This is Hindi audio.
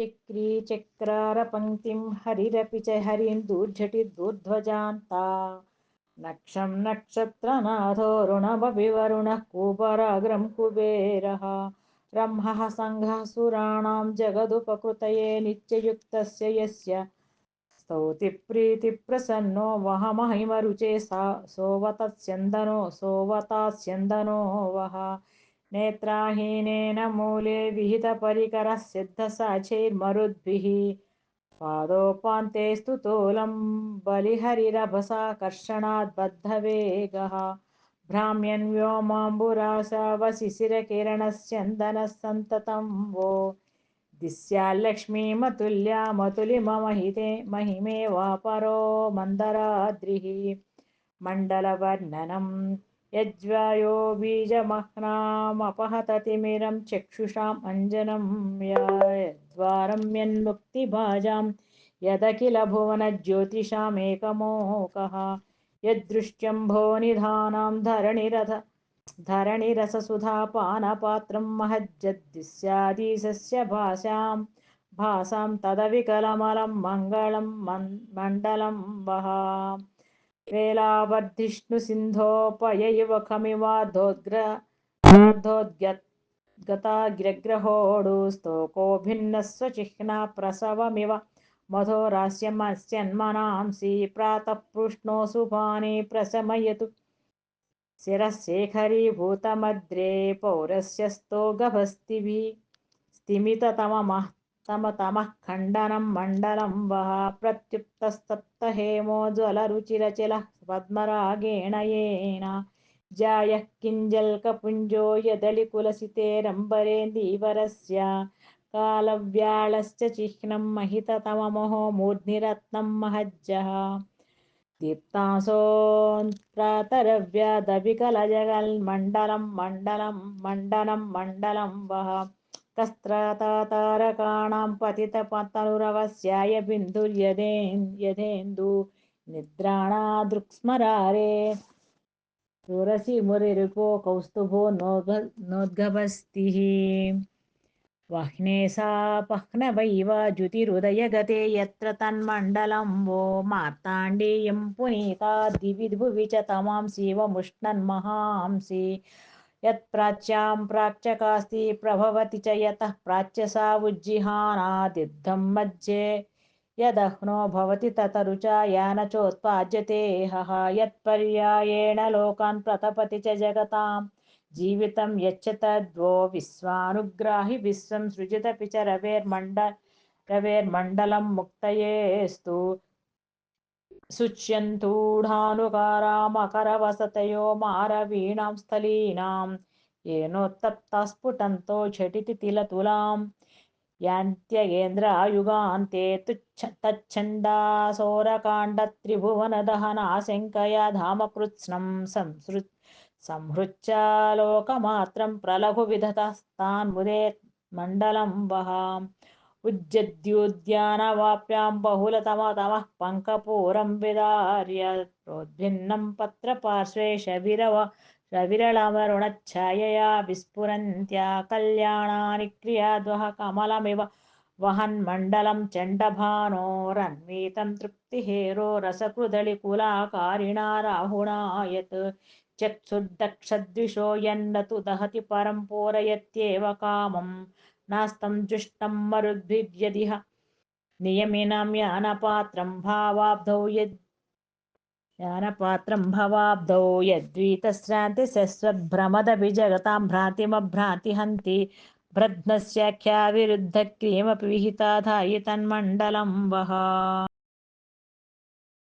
चक्रीचक्रारपङ्क्तिं हरिरपि च हरीन्दूर्झटिदूर्ध्वजान्ता नक्षं नक्षत्रनाथोरुणमपि वरुणः कुबराग्रं कुबेरः। ब्रह्मः सङ्घः सुराणां जगदुपकृतये नित्ययुक्तस्य यस्य स्तौतिप्रीतिप्रसन्नो वहमहिमरुचे सा सोवतस्यन्दनो सोवतास्यन्दनो वः। नेत्राहीनेन मूले विहितपरिकरः सिद्धसाचैर्मरुद्भिः पादोपान्ते स्तुतोलं बलिहरिरभसाकर्षणाद् बद्धवेगः भ्राम्यन् व्योमाम्बुराशावशिशिरकिरणस्यन्दनः सन्ततं वो दिस्याल्लक्ष्मीमतुल्यामतुलिममहिते महिमेवापरो मन्दराद्रिः। मण्डलवर्णनम् यज्वायो बीजमह्नामपहततिमिरं चक्षुषाम् अञ्जनं यद्वारं यन्मुक्तिभाजां यदखिल भुवनज्योतिषामेकमोकः यदृष्ट्यम्भोनिधानां धरणिरथ धरणिरससुधापानपात्रं महज्जद्दिस्यादिशस्य भाषां भासां तदविकलमलं मङ्गलं मण्डलं वः वेलावर्धिष्णुसिन्धोपयैव खमिवार्धोद्गताग्रग्रहोडु स्तोको भिन्नः स्वचिह्ना प्रसवमिव। मधोरास्यमस्यन्मनांसि प्रातः पृष्णो सुपाने प्रशमयतु। शिरः शेखरीभूतमद्रे पौरस्यस्तो गभस्तिभिः स्तिमिततममः तमतमः खण्डनं मण्डलं वः प्रत्युप्तस्तप्तहेमो ज्वलरुचिरचिलः पद्मरागेण येन जायः किञ्जल्कपुञ्जो यदलिकुलसितेरम्बरेन्दीवरस्य कालव्याळश्च चिह्नं महिततममोहो मूर्ध्निरत्नं महज्जः दीप्तांसोऽप्रातरव्यादविकलजगल्मण्डलं मण्डलं मण्डनं मण्डलं वः कस्त्रतातारकाणां पतितपतनुरवस्याय बिन्दुर्यदेन्दु निद्राणादृक्स्मरारे। सुरसि मुरिरिपो कौस्तुभो नोद्गभस्तिः। वह्ने सापह्नवैव द्युतिरुदयगते यत्र तन्मण्डलं वो मार्ताण्डेयं पुनीता दिवि भुवि च तमां शिवमुष्णन्महांसि यत्प्राच्यां प्राच्यकास्ति प्रभवति च यतः प्राच्य सा उज्जिहानादिद्धं मध्ये यदह्नो भवति ततरुचा यान चोत्पाद्यते हः यत्पर्यायेण लोकान् प्रतपति च जगतां जीवितं यच्च तद्वो विश्वानुग्राहि विश्वं सृजतपि च रवेर्मण्ड रवेर्मण्डलं मुक्तयेस्तु। शुच्यन्तूढानुकारामकरवसतयो मारवीणां स्थलीनां येनोत्तप्ता स्फुटन्तो झटिति तिलतुलां यान्त्यगेन्द्रायुगान्ते तुच्छ तच्छण्डासोरकाण्डत्रिभुवनदहनाशङ्कया धामकृत्स्नं संसृ संहृच्चालोकमात्रं प्रलघुविधतस्तान्मुदे मण्डलं वः उज्जद्युद्यानवाप्यां बहुलतमतमः पङ्कपूरं विदार्य प्रोद्भिन्नं पत्रपार्श्वे शविरव रविरलवरुणच्छायया विस्फुरन्त्या कल्याणानि क्रियाद्वः कमलमिव वहन्मण्डलं चण्डभानोरन्वितं तृप्तिहेरो रसकृदलिकुलाकारिणा राहुणा यत् चक्षुर्दक्षद्विषो यन्न तु दहति परं पूरयत्येव कामम् नास्तं जुष्टं मरुद्भिर्यदिह नियमिनं यानपात्रं भावाब्धौ यद् यानपात्रं भवाब्धौ यद्वीतश्रान्तिसस्वभ्रमदभिजगतां भ्रान्तिमभ्रान्तिहन्ति भ्रद्नस्याख्या विरुद्धक्रियमपि विहिता धायि तन्मण्डलं वः।